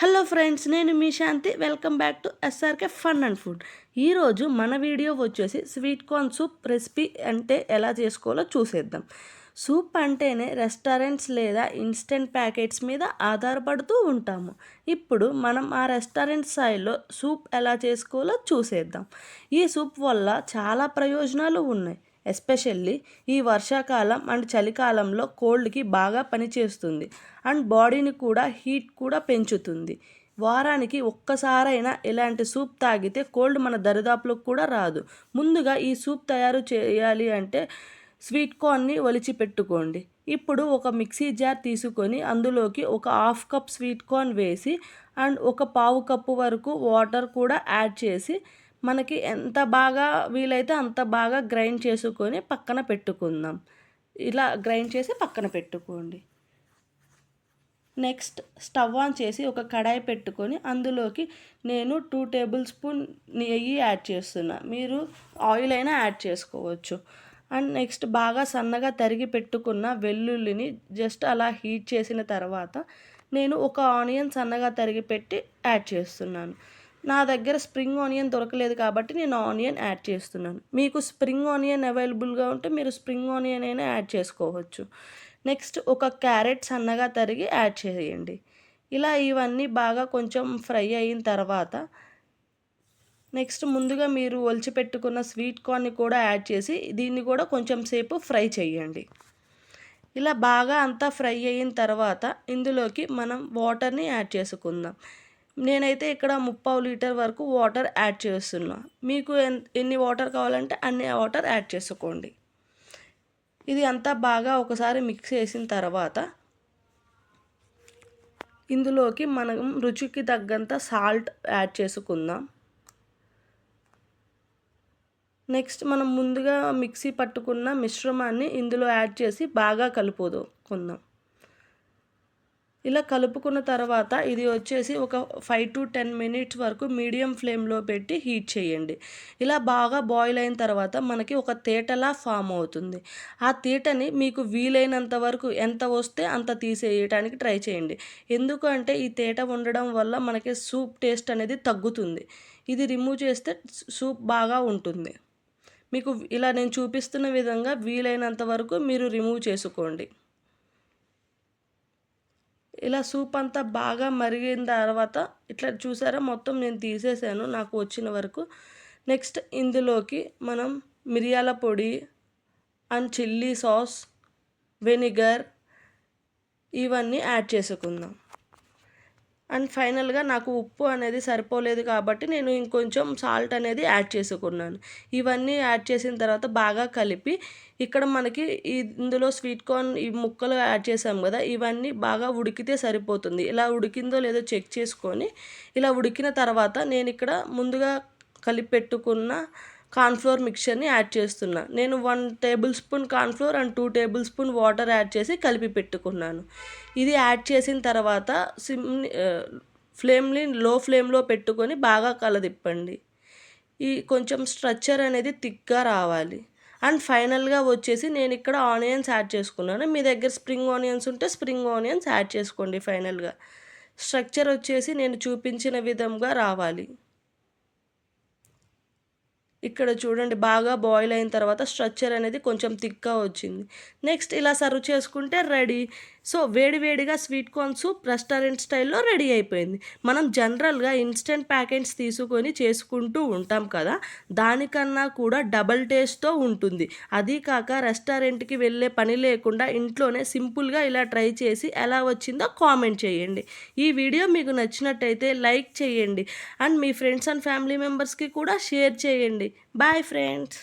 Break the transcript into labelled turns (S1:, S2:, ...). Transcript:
S1: Hello friends నేను మీ Shanti. Welcome back to SRK fun and food. ఈరోజు మన video వచ్చేసి స్వీట్ కార్న్ సూప్ రెసిపీ అంటే ఎలా చేసుకోవాలో చూసేద్దాం. సూప్ అంటేనే రెస్టారెంట్స్ లేదా ఇన్స్టెంట్ ప్యాకెట్స్ మీద ఆధారపడుతూ ఉంటాము. ఇప్పుడు మనం ఆ రెస్టారెంట్ స్థాయిలో సూప్ ఎలా చేసుకోవాలో చూసేద్దాం. ఈ సూప్ వల్ల చాలా ప్రయోజనాలు ఉన్నాయి. ఎస్పెషల్లీ ఈ వర్షాకాలం అండ్ చలికాలంలో కోల్డ్కి బాగా పనిచేస్తుంది. అండ్ బాడీని కూడా హీట్ కూడా పెంచుతుంది. వారానికి ఒక్కసారైనా ఇలాంటి సూప్ తాగితే కోల్డ్ మన దరిదాపులకు కూడా రాదు. ముందుగా ఈ సూప్ తయారు చేయాలి అంటే స్వీట్ కార్న్ని ఒలిచి పెట్టుకోండి ఇప్పుడు ఒక మిక్సీ జార్ తీసుకొని అందులోకి ఒక హాఫ్ కప్ స్వీట్ కార్న్ వేసి అండ్ ఒక పావు కప్పు వరకు వాటర్ కూడా యాడ్ చేసి మనకి ఎంత బాగా వీలైతే అంత బాగా గ్రైండ్ చేసుకొని పక్కన పెట్టుకుందాం. ఇలా గ్రైండ్ చేసి పక్కన పెట్టుకోండి. నెక్స్ట్ స్టవ్ ఆన్ చేసి ఒక కడాయి పెట్టుకొని అందులోకి నేను టూ టేబుల్ స్పూన్ నెయ్యి యాడ్ చేస్తున్నా. మీరు ఆయిల్ అయినా యాడ్ చేసుకోవచ్చు. అండ్ నెక్స్ట్ బాగా సన్నగా తరిగి పెట్టుకున్న వెల్లుల్లిని జస్ట్ అలా హీట్ చేసిన తర్వాత నేను ఒక ఆనియన్ సన్నగా తరిగి పెట్టి యాడ్ చేస్తున్నాను. నా దగ్గర స్ప్రింగ్ ఆనియన్ దొరకలేదు కాబట్టి నేను ఆనియన్ యాడ్ చేస్తున్నాను. మీకు స్ప్రింగ్ ఆనియన్ అవైలబుల్గా ఉంటే మీరు స్ప్రింగ్ ఆనియన్ అయినా యాడ్ చేసుకోవచ్చు. నెక్స్ట్ ఒక క్యారెట్ సన్నగా తరిగి యాడ్ చేయండి. ఇలా ఇవన్నీ బాగా కొంచెం ఫ్రై అయిన తర్వాత నెక్స్ట్ ముందుగా మీరు ఒలిచిపెట్టుకున్న స్వీట్ కార్న్ని కూడా యాడ్ చేసి దీన్ని కూడా కొంచెం సేపు ఫ్రై చేయండి. ఇలా బాగా అంతా ఫ్రై అయిన తర్వాత ఇందులోకి మనం వాటర్ని యాడ్ చేసుకుందాం. నేనైతే ఇక్కడ ముప్పావు లీటర్ వరకు వాటర్ యాడ్ చేస్తున్నా. మీకు ఎన్ని వాటర్ కావాలంటే అన్ని వాటర్ యాడ్ చేసుకోండి. ఇది అంతా బాగా ఒకసారి మిక్స్ చేసిన తర్వాత ఇందులోకి మనం రుచికి తగ్గంత సాల్ట్ యాడ్ చేసుకుందాం. నెక్స్ట్ మనం ముందుగా మిక్సీ పట్టుకున్న మిశ్రమాన్ని ఇందులో యాడ్ చేసి బాగా కలుపుకుందాం. ఇలా కలుపుకున్న తర్వాత ఇది వచ్చేసి ఒక ఫైవ్ టు టెన్ మినిట్స్ వరకు మీడియం ఫ్లేమ్లో పెట్టి హీట్ చేయండి. ఇలా బాగా బాయిల్ అయిన తర్వాత మనకి ఒక తేటలా ఫామ్ అవుతుంది. ఆ తీటని మీకు వీలైనంత వరకు ఎంత వస్తే అంత తీసేయటానికి ట్రై చేయండి. ఎందుకంటే ఈ తేట ఉండడం వల్ల మనకి సూప్ టేస్ట్ అనేది తగ్గుతుంది. ఇది రిమూవ్ చేస్తే సూప్ బాగా ఉంటుంది. మీకు ఇలా నేను చూపిస్తున్న విధంగా వీలైనంత వరకు మీరు రిమూవ్ చేసుకోండి. ఇలా సూప్ అంతా బాగా మరిగిన తర్వాత ఇట్లా చూసారా? మొత్తం నేను తీసేసాను నాకు వచ్చిన వరకు. నెక్స్ట్ ఇందులోకి మనం మిరియాల పొడి అండ్ చిల్లీ సాస్ వెనిగర్ ఇవన్నీ యాడ్ చేసుకుందాం. అండ్ ఫైనల్గా నాకు ఉప్పు అనేది సరిపోలేదు కాబట్టి నేను ఇంకొంచెం సాల్ట్ అనేది యాడ్ చేసుకున్నాను. ఇవన్నీ యాడ్ చేసిన తర్వాత బాగా కలిపి ఇక్కడ మనకి ఇందులో స్వీట్ కార్న్ ఈ ముక్కలు యాడ్ చేసాం కదా ఇవన్నీ బాగా ఉడికితే సరిపోతుంది. ఇలా ఉడికిందో లేదో చెక్ చేసుకొని ఇలా ఉడికిన తర్వాత నేను ఇక్కడ ముందుగా కలిపి పెట్టుకున్న కార్న్ఫ్లోర్ మిక్చర్ని యాడ్ చేస్తున్నా. నేను one table spoon cornflour and two table spoon water add చేసి కలిపి పెట్టుకున్నాను. ఇది యాడ్ చేసిన తర్వాత సిమ్ ఫ్లేమ్ని లో ఫ్లేమ్లో పెట్టుకొని బాగా కలదిప్పండి. ఈ కొంచెం స్ట్రక్చర్ అనేది థిక్గా రావాలి. అండ్ ఫైనల్గా వచ్చేసి నేను ఇక్కడ ఆనియన్స్ యాడ్ చేసుకున్నాను. మీ దగ్గర స్ప్రింగ్ ఆనియన్స్ ఉంటే స్ప్రింగ్ ఆనియన్స్ యాడ్ చేసుకోండి ఫైనల్గా. స్ట్రక్చర్ వచ్చేసి నేను చూపించిన విధంగా రావాలి. ఇక్కడ చూడండి బాగా బాయిల్ అయిన తర్వాత స్ట్రక్చర్ అనేది కొంచెం థిక్గా వచ్చింది. నెక్స్ట్ ఇలా సర్వ్ చేసుకుంటే రెడీ సో వేడివేడిగా స్వీట్ కార్న్ సూప్ రెస్టారెంట్ స్టైల్లో రెడీ అయిపోయింది. మనం జనరల్గా ఇన్స్టెంట్ ప్యాకెట్స్ తీసుకొని చేసుకుంటూ ఉంటాం కదా దానికన్నా కూడా డబల్ టేస్ట్తో ఉంటుంది. అది కాక రెస్టారెంట్కి వెళ్ళే పని లేకుండా ఇంట్లోనే సింపుల్గా ఇలా ట్రై చేసి ఎలా వచ్చిందో కామెంట్ చేయండి. ఈ వీడియో మీకు నచ్చినట్టయితే లైక్ చేయండి. అండ్ మీ ఫ్రెండ్స్ అండ్ ఫ్యామిలీ మెంబర్స్కి కూడా షేర్ చేయండి. Bye friends